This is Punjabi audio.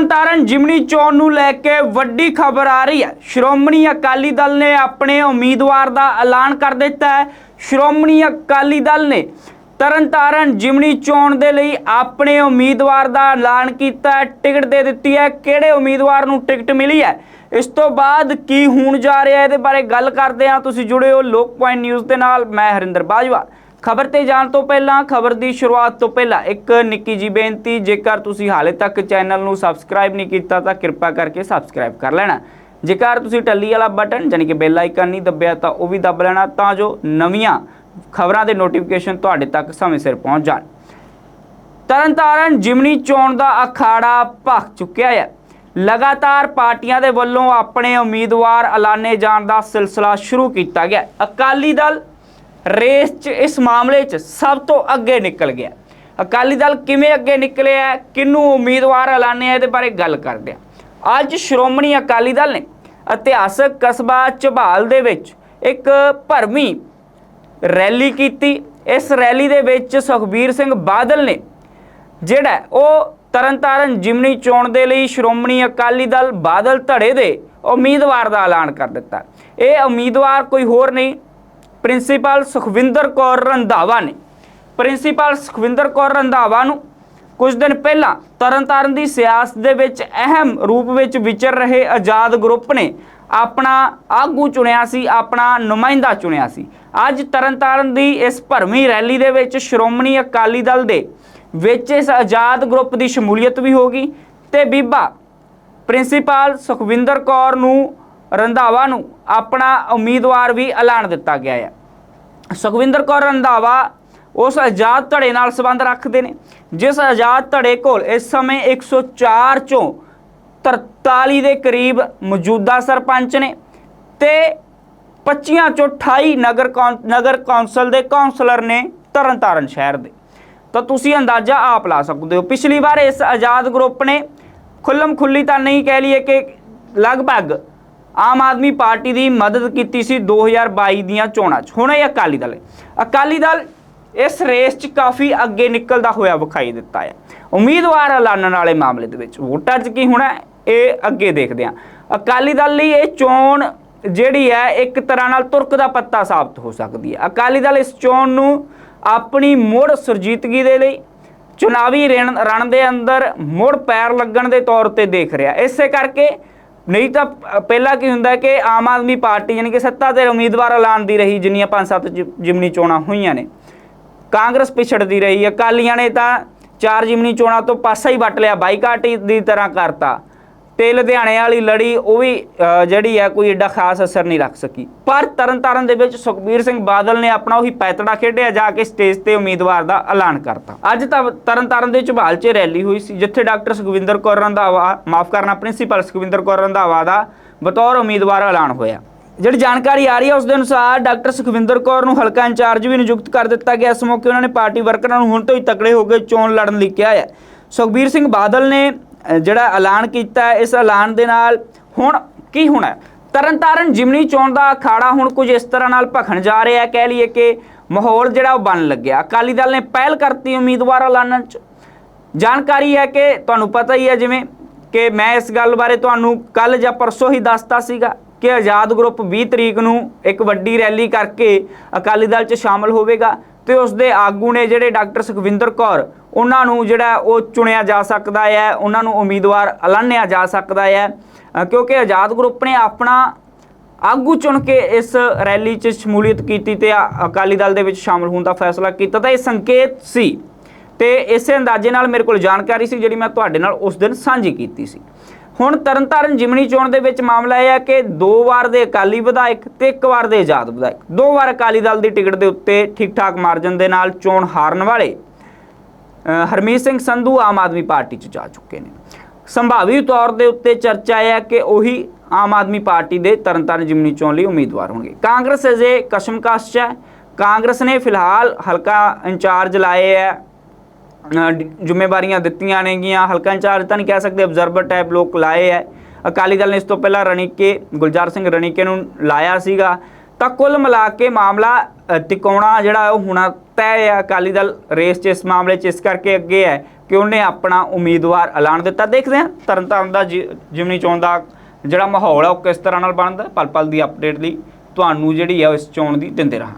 ਤਰਨਤਾਰਨ ਜਿਮਨੀ ਚੋਣ ਨੂੰ ਲੈ ਕੇ ਵੱਡੀ ਖਬਰ ਆ ਰਹੀ ਹੈ। ਸ਼੍ਰੋਮਣੀ ਅਕਾਲੀ ਦਲ ਨੇ ਆਪਣੇ ਉਮੀਦਵਾਰ ਦਾ ਐਲਾਨ ਕਰ ਦਿੱਤਾ ਹੈ। ਸ਼੍ਰੋਮਣੀ ਅਕਾਲੀ ਦਲ ਨੇ ਤਰਨਤਾਰਨ ਜਿਮਨੀ ਚੋਣ ਦੇ ਲਈ ਆਪਣੇ ਉਮੀਦਵਾਰ ਦਾ ਐਲਾਨ ਕੀਤਾ ਹੈ। ਟਿਕਟ ਦੇ ਦਿੱਤੀ ਹੈ। ਕਿਹੜੇ ਉਮੀਦਵਾਰ ਨੂੰ ਟਿਕਟ ਮਿਲੀ ਹੈ? ਇਸ ਤੋਂ ਬਾਅਦ ਕੀ ਹੋਣ ਜਾ ਰਿਹਾ ਇਹਦੇ ਬਾਰੇ ਗੱਲ ਕਰਦੇ ਹਾਂ। ਤੁਸੀਂ ਜੁੜੇ ਹੋ ਲੋਕ ਪੁਆਇੰਟ ਨਿਊਜ਼ ਦੇ ਨਾਲ। ਮੈਂ ਹਰਿੰਦਰ ਬਾਜਵਾ। ਖਬਰ ਤੇ ਜਾਣ ਤੋਂ ਪਹਿਲਾਂ, ਖਬਰ ਦੀ ਸ਼ੁਰੂਆਤ ਤੋਂ ਪਹਿਲਾਂ ਇੱਕ ਨਿੱਕੀ ਜੀ ਬੇਨਤੀ, ਜੇਕਰ ਤੁਸੀਂ ਹਾਲੇ ਤੱਕ ਚੈਨਲ ਨੂੰ ਸਬਸਕ੍ਰਾਈਬ ਨਹੀਂ ਕੀਤਾ ਤਾਂ ਕਿਰਪਾ ਕਰਕੇ ਸਬਸਕ੍ਰਾਈਬ ਕਰ ਲੈਣਾ। ਜੇਕਰ ਤੁਸੀਂ ਟੱਲੀ ਵਾਲਾ ਬਟਨ ਯਾਨੀ ਕਿ ਬੈਲ ਆਈਕਨ ਨਹੀਂ ਦੱਬਿਆ ਤਾਂ ਉਹ ਵੀ ਦੱਬ ਲੈਣਾ ਤਾਂ ਜੋ ਨਵੀਆਂ ਖਬਰਾਂ ਦੇ ਨੋਟੀਫਿਕੇਸ਼ਨ ਤੁਹਾਡੇ ਤੱਕ ਸਮੇਂ ਸਿਰ ਪਹੁੰਚ ਜਾਣ। ਤਰਨਤਾਰਨ ਜਿਮਨੀ ਚੋਣ ਦਾ ਅਖਾੜਾ ਭਖ ਚੁੱਕਿਆ ਹੈ। ਲਗਾਤਾਰ ਪਾਰਟੀਆਂ ਦੇ ਵੱਲੋਂ ਆਪਣੇ ਉਮੀਦਵਾਰ ਐਲਾਨੇ ਜਾਣ ਦਾ ਸਿਲਸਿਲਾ ਸ਼ੁਰੂ ਕੀਤਾ ਗਿਆ। ਅਕਾਲੀ ਦਲ ਰੇਸ 'ਚ ਇਸ ਮਾਮਲੇ 'ਚ ਸਭ ਤੋਂ ਅੱਗੇ ਨਿਕਲ ਗਿਆ। ਅਕਾਲੀ ਦਲ ਕਿਵੇਂ ਅੱਗੇ ਨਿਕਲਿਆ ਹੈ, ਕਿਹਨੂੰ ਉਮੀਦਵਾਰ ਐਲਾਨੇ ਆ ਇਹਦੇ ਬਾਰੇ ਗੱਲ ਕਰਦੇ ਹਾਂ। ਅੱਜ ਸ਼੍ਰੋਮਣੀ ਅਕਾਲੀ ਦਲ ਨੇ ਇਤਿਹਾਸਕ ਕਸਬਾ ਝਬਾਲ ਦੇ ਵਿੱਚ ਇੱਕ ਭਰਮੀ ਰੈਲੀ ਕੀਤੀ। ਇਸ ਰੈਲੀ ਦੇ ਵਿੱਚ ਸੁਖਬੀਰ ਸਿੰਘ ਬਾਦਲ ਨੇ ਜਿਹੜਾ ਉਹ ਤਰਨਤਾਰਨ ਜਿਮਨੀ ਚੋਣ ਦੇ ਲਈ ਸ਼੍ਰੋਮਣੀ ਅਕਾਲੀ ਦਲ ਬਾਦਲ ਧੜੇ ਦੇ ਉਮੀਦਵਾਰ ਦਾ ਐਲਾਨ ਕਰ ਦਿੱਤਾ। ਇਹ ਉਮੀਦਵਾਰ ਕੋਈ ਹੋਰ ਨਹੀਂ ਪ੍ਰਿੰਸੀਪਲ ਸੁਖਵਿੰਦਰ ਕੌਰ ਰੰਧਾਵਾ ਨੇ। ਪ੍ਰਿੰਸੀਪਲ ਸੁਖਵਿੰਦਰ ਕੌਰ ਰੰਧਾਵਾ ਨੂੰ ਕੁਝ ਦਿਨ ਪਹਿਲਾਂ ਤਰਨਤਾਰਨ ਦੀ ਸਿਆਸਤ ਦੇ ਵਿੱਚ ਅਹਿਮ ਰੂਪ ਵਿੱਚ ਵਿਚਰ ਰਹੇ ਆਜ਼ਾਦ ਗਰੁੱਪ ਨੇ ਆਪਣਾ ਆਗੂ ਚੁਣਿਆ ਸੀ, ਆਪਣਾ ਨੁਮਾਇੰਦਾ ਚੁਣਿਆ ਸੀ। ਅੱਜ ਤਰਨਤਾਰਨ ਦੀ ਇਸ ਭਰਵੀਂ ਰੈਲੀ ਦੇ ਵਿੱਚ ਸ਼੍ਰੋਮਣੀ ਅਕਾਲੀ ਦਲ ਦੇ ਵਿੱਚ ਇਸ ਆਜ਼ਾਦ ਗਰੁੱਪ ਦੀ ਸ਼ਮੂਲੀਅਤ ਵੀ ਹੋਗੀ ਤੇ ਬੀਬਾ ਪ੍ਰਿੰਸੀਪਲ ਸੁਖਵਿੰਦਰ ਕੌਰ ਨੂੰ ਰੰਧਾਵਾ ਨੂੰ ਆਪਣਾ ਉਮੀਦਵਾਰ ਵੀ ਐਲਾਨ ਦਿੱਤਾ ਗਿਆ ਹੈ ਸੁਖਵਿੰਦਰ ਕੌਰ ਰੰਧਾਵਾ ਉਸ ਆਜ਼ਾਦ ਧੜੇ ਨਾਲ ਸੰਬੰਧ ਰੱਖਦੇ ਨੇ, ਜਿਸ ਆਜ਼ਾਦ ਧੜੇ ਕੋਲ ਇਸ ਸਮੇਂ 104 ਚੋਂ 43 ਦੇ ਕਰੀਬ ਮੌਜੂਦਾ ਸਰਪੰਚ ਨੇ ਤੇ 25 ਚੋਂ 28 ਨਗਰ ਕੌਂ- ਨਗਰ ਕੌਂਸਲ ਦੇ ਕੌਂਸਲਰ ਨੇ ਤਰਨਤਾਰਨ ਸ਼ਹਿਰ ਦੇ। ਤਾਂ ਤੁਸੀਂ ਅੰਦਾਜ਼ਾ ਆਪ ਲਾ ਸਕਦੇ ਹੋ, ਪਿਛਲੀ ਵਾਰ ਇਸ ਆਜ਼ਾਦ ਗਰੁੱਪ ਨੇ ਖੁੱਲਮ ਖੁੱਲੀ ਤਾਂ ਨਹੀਂ ਕਹਿ ਲਈਏ ਕਿ ਲਗਭਗ ਆਮ ਆਦਮੀ ਪਾਰਟੀ ਦੀ ਮਦਦ ਕੀਤੀ ਸੀ 2022 ਦੀਆਂ ਚੋਣਾਂ 'ਚ। ਹੁਣ ਇਹ ਅਕਾਲੀ ਦਲ ਹੈ। ਅਕਾਲੀ ਦਲ ਇਸ ਰੇਸ 'ਚ ਕਾਫੀ ਅੱਗੇ ਨਿਕਲਦਾ ਹੋਇਆ ਵਿਖਾਈ ਦਿੱਤਾ ਹੈ। ਉਮੀਦਵਾਰ ਐਲਾਨਣ ਵਾਲੇ ਮਾਮਲੇ ਦੇ ਵਿੱਚ ਵੋਟਾਂ 'ਚ ਕੀ ਹੋਣਾ ਇਹ ਅੱਗੇ ਦੇਖਦੇ ਹਾਂ। ਅਕਾਲੀ ਦਲ ਲਈ ਇਹ ਚੋਣ ਜਿਹੜੀ ਹੈ, ਇੱਕ ਤਰ੍ਹਾਂ ਨਾਲ ਤੁਰਕ ਦਾ ਪੱਤਾ ਸਾਬਤ ਹੋ ਸਕਦੀ ਹੈ। ਅਕਾਲੀ ਦਲ ਇਸ ਚੋਣ ਨੂੰ ਆਪਣੀ ਮੁੜ ਸੁਰਜੀਤਗੀ ਦੇ ਲਈ ਚੁਣਾਵੀ ਰਣ ਰਣ ਦੇ ਅੰਦਰ ਮੁੜ ਪੈਰ ਲੱਗਣ ਦੇ ਤੌਰ ਤੇ ਦੇਖ ਰਿਹਾ। ਇਸੇ ਕਰਕੇ ਨਹੀਂ ਤਾਂ ਪਹਿਲਾਂ ਕੀ ਹੁੰਦਾ ਕਿ ਆਮ ਆਦਮੀ ਪਾਰਟੀ ਯਾਨੀ ਕਿ ਸੱਤਾ ਤੇ ਉਮੀਦਵਾਰ ਐਲਾਨਦੀ ਰਹੀ, ਜਿੰਨੀਆਂ ਪੰਜ ਸੱਤ ਜਿ- ਜਿਮਨੀ ਚੋਣਾਂ ਹੋਈਆਂ ਨੇ। ਕਾਂਗਰਸ ਪਿਛੜਦੀ ਰਹੀ, ਅਕਾਲੀਆਂ ਨੇ ਤਾਂ ਚਾਰ ਜਿਮਨੀ ਚੋਣਾਂ ਤੋਂ ਪਾਸਾ ਹੀ ਵੱਟ ਲਿਆ, ਬਾਈਕਾਟ ਹੀ ਦੀ ਤਰ੍ਹਾਂ ਕਰਤਾ। ਤੇ ਲੁਧਿਆਣੇ ਵਾਲੀ ਲੜੀ, ਉਹ ਵੀ ਜਿਹੜੀ ਹੈ, ਕੋਈ ਏਡਾ ਖਾਸ ਅਸਰ ਨਹੀਂ ਰੱਖ ਸਕੀ। ਪਰ ਤਰਨਤਾਰਨ ਦੇ ਵਿੱਚ ਸੁਖਬੀਰ ਸਿੰਘ ਬਾਦਲ ਨੇ ਆਪਣਾ ਉਹੀ ਪੈਤੜਾ ਖੇਡਿਆ, ਜਾ ਕੇ ਸਟੇਜ ਤੇ ਉਮੀਦਵਾਰ ਦਾ ਐਲਾਨ ਕਰਤਾ। ਅੱਜ ਤਾਂ ਤਰਨਤਾਰਨ ਦੇ ਝਬਾਲ 'ਚ ਰੈਲੀ ਹੋਈ ਸੀ, ਜਿੱਥੇ ਡਾਕਟਰ ਸੁਖਵਿੰਦਰ ਕੌਰ ਰੰਧਾਵਾ, ਮਾਫ ਕਰਨਾ, ਪ੍ਰਿੰਸੀਪਲ ਸੁਖਵਿੰਦਰ ਕੌਰ ਰੰਧਾਵਾ ਦਾ ਬਤੌਰ ਉਮੀਦਵਾਰ ਐਲਾਨ ਹੋਇਆ। ਜਿਹੜੀ ਜਾਣਕਾਰੀ ਆ ਰਹੀ ਹੈ, ਉਸ ਦੇ ਅਨੁਸਾਰ ਡਾਕਟਰ ਸੁਖਵਿੰਦਰ ਕੌਰ ਨੂੰ ਹਲਕਾ ਇੰਚਾਰਜ ਵੀ ਨਿਯੁਕਤ ਕਰ ਦਿੱਤਾ ਗਿਆ। ਇਸ ਮੌਕੇ ਉਹਨਾਂ ਨੇ ਪਾਰਟੀ ਵਰਕਰਾਂ ਨੂੰ ਹੁਣ ਤੋਂ ਹੀ ਤਕੜੇ ਹੋ ਕੇ ਚੋਣ ਲੜਨ ਲਈ ਕਿਹਾ ਹੈ। ਸੁਖਬੀਰ ਸਿੰਘ ਬਾਦਲ ਨੇ ਜਿਹੜਾ ਐਲਾਨ ਕੀਤਾ ਇਸ ਐਲਾਨ ਦੇ ਨਾਲ ਹੁਣ ਕੀ ਹੋਣਾ ਹੈ? ਤਰਨਤਾਰਨ ਜਿਮਨੀ ਚੋਣ ਦਾ ਅਖਾੜਾ ਹੁਣ ਕੁਝ ਇਸ ਤਰ੍ਹਾਂ ਨਾਲ ਭਖਣ ਜਾ ਰਿਹਾ ਹੈ, ਕਹਿ ਲਈਏ ਕਿ ਮਾਹੌਲ ਜਿਹੜਾ ਉਹ ਬਣ ਲੱਗਿਆ। ਅਕਾਲੀ ਦਲ ਨੇ ਪਹਿਲ ਕਰਤੀ ਉਮੀਦਵਾਰ ਐਲਾਨਣ ਚ। ਜਾਣਕਾਰੀ ਹੈ ਕਿ ਤੁਹਾਨੂੰ ਪਤਾ ਹੀ ਹੈ ਜਿਵੇਂ ਕਿ ਮੈਂ ਇਸ ਗੱਲ ਬਾਰੇ ਤੁਹਾਨੂੰ ਕੱਲ ਜਾਂ ਪਰਸੋਂ ਹੀ ਦੱਸਤਾ ਸੀਗਾ ਕਿ ਆਜ਼ਾਦ ਗਰੁੱਪ 20 ਤਰੀਕ ਨੂੰ ਇੱਕ ਵੱਡੀ ਰੈਲੀ ਕਰਕੇ ਅਕਾਲੀ ਦਲ 'ਚ ਸ਼ਾਮਲ ਹੋਵੇਗਾ। ਤੇ ਉਸ ਦੇ ਆਗੂ ਨੇ ਜਿਹੜੇ ਡਾਕਟਰ ਸੁਖਵਿੰਦਰ ਕੌਰ, ਉਹਨਾਂ ਨੂੰ ਜਿਹੜਾ ਉਹ ਚੁਣਿਆ ਜਾ ਸਕਦਾ ਹੈ, ਉਹਨਾਂ ਨੂੰ ਉਮੀਦਵਾਰ ਐਲਾਨਿਆ ਜਾ ਸਕਦਾ ਹੈ। ਕਿਉਂਕਿ ਆਜ਼ਾਦ ਗਰੁੱਪ ਨੇ ਆਪਣਾ ਆਗੂ ਚੁਣ ਕੇ ਇਸ ਰੈਲੀ 'ਚ ਸ਼ਮੂਲੀਅਤ ਕੀਤੀ ਤੇ ਅਕਾਲੀ ਦਲ ਦੇ ਵਿੱਚ ਸ਼ਾਮਲ ਹੋਣ ਦਾ ਫੈਸਲਾ ਕੀਤਾ। ਤਾਂ ਇਹ ਸੰਕੇਤ ਸੀ ਤੇ ਇਸੇ ਅੰਦਾਜ਼ੇ ਨਾਲ ਮੇਰੇ ਕੋਲ ਜਾਣਕਾਰੀ ਸੀ ਜਿਹੜੀ ਮੈਂ ਤੁਹਾਡੇ ਨਾਲ ਉਸ ਦਿਨ ਸਾਂਝੀ ਕੀਤੀ ਸੀ। ਹੁਣ ਤਰਨਤਾਰਨ ਜਿਮਣੀ ਚੋਣ ਦੇ ਵਿੱਚ ਮਾਮਲਾ ਇਹ ਹੈ ਕਿ ਦੋ ਵਾਰ ਦੇ ਅਕਾਲੀ ਵਿਧਾਇਕ ਤੇ ਇੱਕ ਵਾਰ ਦੇ ਆਜ਼ਾਦ ਵਿਧਾਇਕ। ਦੋ ਵਾਰ ਅਕਾਲੀ ਦਲ ਦੀ ਟਿਕਟ ਦੇ ਉੱਤੇ ਠੀਕ ਠਾਕ ਮਾਰਜਨ ਦੇ ਨਾਲ ਚੋਣ ਹਾਰਨ ਵਾਲੇ ਹਰਮੀਤ ਸਿੰਘ ਸੰਧੂ ਆਮ ਆਦਮੀ ਪਾਰਟੀ 'ਚ ਜਾ ਚੁੱਕੇ ਨੇ। ਸੰਭਾਵੀ ਤੌਰ ਦੇ ਉੱਤੇ ਚਰਚਾ ਇਹ ਹੈ ਕਿ ਉਹੀ ਆਮ ਆਦਮੀ ਪਾਰਟੀ ਦੇ ਤਰਨਤਾਰਨ ਜਿਮਨੀ ਚੋਣ ਲਈ ਉਮੀਦਵਾਰ ਹੋਣਗੇ। ਕਾਂਗਰਸ ਅਜੇ ਕਸ਼ਮਕਸ਼ 'ਚ ਹੈ। ਕਾਂਗਰਸ ਨੇ ਫਿਲਹਾਲ ਹਲਕਾ ਇੰਚਾਰਜ ਲਾਏ ਹੈ ਜ਼ਿੰਮੇਵਾਰੀਆਂ ਦਿੱਤੀਆਂ ਨੇਗੀਆਂ। ਹਲਕਾ ਇੰਚਾਰਜ ਤਾਂ ਨਹੀਂ ਕਹਿ ਸਕਦੇ ਅਬਜ਼ਰਵਰ ਟਾਈਪ ਲੋਕ ਲਾਏ ਹੈ ਅਕਾਲੀ ਦਲ ਨੇ ਇਸ ਤੋਂ ਪਹਿਲਾਂ ਰਣੀਕੇ, ਗੁਲਜ਼ਾਰ ਸਿੰਘ ਰਣੀਕੇ ਨੂੰ ਲਾਇਆ ਸੀਗਾ। ਤਾਂ ਕੁੱਲ ਮਿਲਾ ਕੇ ਮਾਮਲਾ ਟਿਕਾਉਣਾ ਜਿਹੜਾ ਉਹ ਹੋਣਾ ਤੈਅ ਹੈ ਅਕਾਲੀ ਦਲ ਰੇਸ 'ਚ ਇਸ ਮਾਮਲੇ 'ਚ ਇਸ ਕਰਕੇ ਅੱਗੇ ਹੈ ਕਿ ਉਹਨੇ ਆਪਣਾ ਉਮੀਦਵਾਰ ਐਲਾਨ ਦਿੱਤਾ। ਦੇਖਦੇ ਹਾਂ ਤਰਨਤਾਰਨ ਦਾ ਜਿ- ਜਿਮਨੀ ਚੋਣ ਦਾ ਜਿਹੜਾ ਮਾਹੌਲ ਹੈ ਉਹ ਕਿਸ ਤਰ੍ਹਾਂ ਨਾਲ ਬਣਦਾ। ਪਲ ਪਲ ਦੀ ਅਪਡੇਟ ਲਈ ਤੁਹਾਨੂੰ ਜਿਹੜੀ ਹੈ ਇਸ ਚੋਣ ਦੀ ਦਿੰਦੇ ਰਹਾਂ